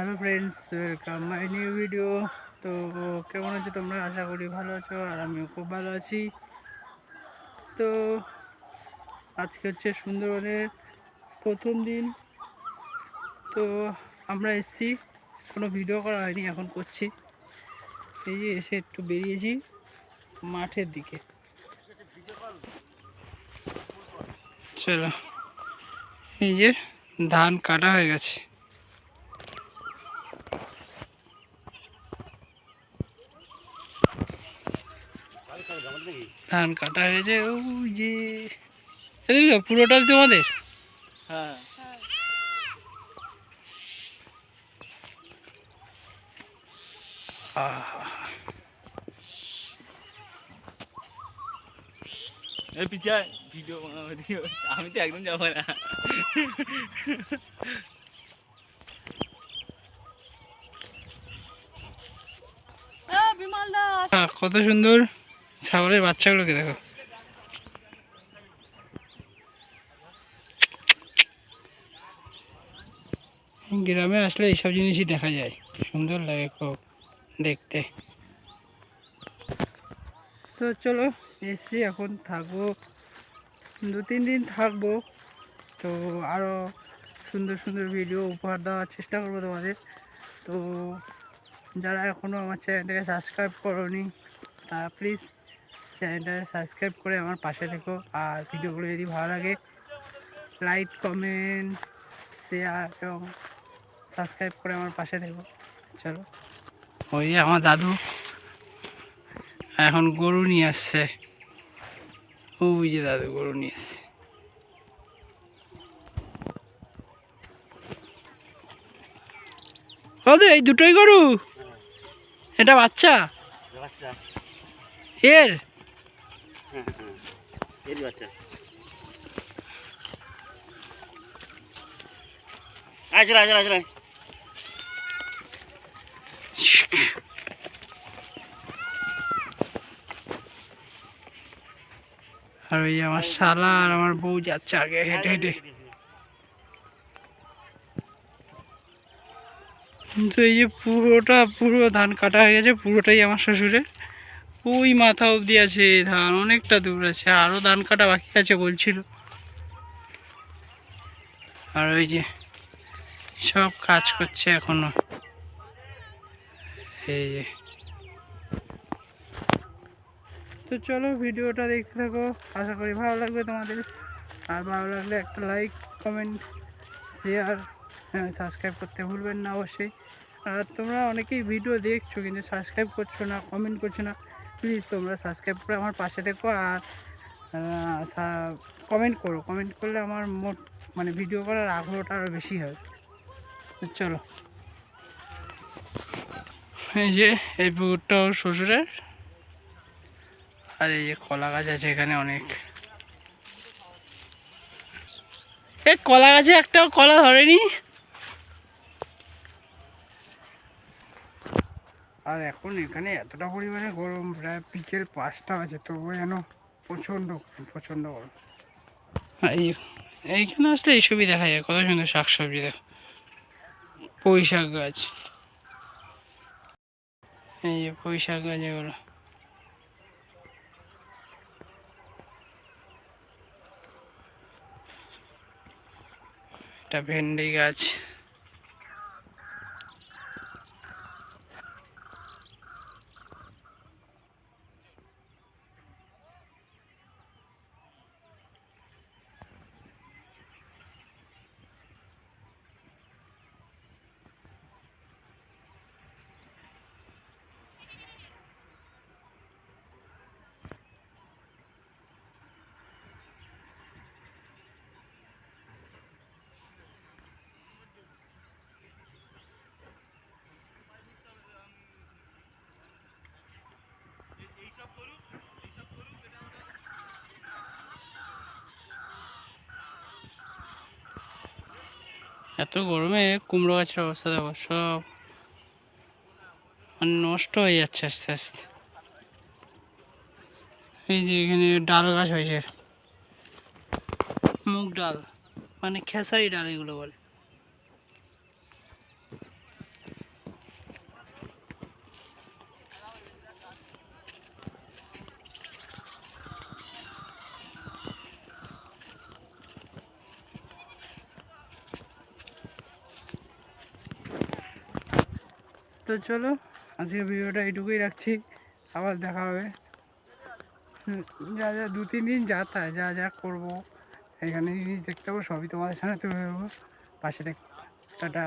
Hello friends welcome my new video তো কেমন আছো তোমরা? আশা করি ভালো আছো আর আমিও খুব ভালো আছি। তো আজকে হচ্ছে সুন্দরবনের প্রথম দিন। তো আমরা এসেছি, কোনো ভিডিও করা হয়নি, এখন করছি। এই যে এসে একটু বেরিয়েছি মাঠের দিকে। চলো, এই যে ধান কাটা হয়ে গেছে। ধান কাটা হয়েছে ওই যে। পুরোটা তোমাদের? হ্যাঁ। আহা, এই পিছায় ভিডিও বানাবো আমি তো একদম যাব না। আহ, কত সুন্দর। ছাগলের বাচ্চাগুলোকে দেখো। গ্রামে আসলে এইসব জিনিসই দেখা যায়। সুন্দর লাগে খুব দেখতে। তো চলো, এসছি এখন থাকব। দু তিন দিন থাকব। তো আরও সুন্দর সুন্দর ভিডিও উপহার দেওয়ার চেষ্টা করব তোমাদের। তো যারা এখনও আমার চ্যানেলটাকে সাবস্ক্রাইব করোনি, তারা প্লিজ চ্যানেলটাকে সাবস্ক্রাইব করে আমার পাশে থেকো। আর ভিডিওগুলো যদি ভালো লাগে লাইক কমেন্ট শেয়ার এবং সাবস্ক্রাইব করে আমার পাশে থেকো। চলো। ওই যে আমার দাদু। এখন গরু নিয়ে আসছে। ওই যে দাদু গরু নিয়ে আসছে। দাদু এই দুটোই গরু? এটা বাচ্চা। এর? হ্যাঁ হ্যাঁ এরই বাচ্চা। আয় চলে আয় চলে আয় চলে। আয়। আর ওই আমার শালা আর আমার বউ যাচ্ছে আগে হেঁটে হেঁটে। কিন্তু এই যে পুরোটা পুরো ধান কাটা হয়ে গেছে পুরোটাই আমার শ্বশুরের। ওই মাথা অবধি আছে ধান, অনেকটা দূর আছে আরও ধান কাটা বাকি আছে বলছিল। আর ওই যে সব কাজ করছে এখনও। এই যে। তো চলো ভিডিওটা দেখতে থাকো, আশা করি ভালো লাগবে তোমাদের। আর ভালো লাগলে একটা লাইক কমেন্ট শেয়ার সাবস্ক্রাইব করতে ভুলবেন না অবশ্যই। আর তোমরা অনেকেই ভিডিও দেখছ কিন্তু সাবস্ক্রাইব করছ না কমেন্ট করছ না। প্লিজ তোমরা সাবস্ক্রাইব করে আমার পাশে থেকো আর কমেন্ট করো। কমেন্ট করলে আমার মোট মানে ভিডিও করার আগ্রহটা আরও বেশি হয়। চলো। এই যে, এই পুকুরটা ওর শ্বশুরের। আর এই যে কলা গাছ আছে এখানে অনেক। এ, কলা গাছে একটাও কলা ধরেনি। আর এখন এখানে এতটা পরিমাণে গরম, প্রায় বিকেল পাঁচটা আছে তবু যেন প্রচণ্ড প্রচণ্ড গরম। আর এই, এইখানে আসলে এইসবই দেখা যায় কত সুন্দর শাক সবজি দেখো। পুঁই শাক গাছ। এই যে পুঁই শাক গাছ এগুলো। এটা ভেন্ডি গাছ। এত গরমে কুমড়ো গাছের অবস্থা দেখো, সব মানে নষ্ট হয়ে যাচ্ছে আস্তে আস্তে। এই যে এখানে ডাল গাছ হয়েছে, মুগ ডাল মানে খেসারি ডাল এগুলো বলে। তো চলো আজকে ভিডিওটা এইটুকুই রাখছি, আবার দেখা হবে। যা যা, দু তিন দিন যাতা যা যা করব এখানে জিনিস দেখতে পাবো সবই তোমাদের সামনে তুলে দেবো পাশে দেখ টাটা।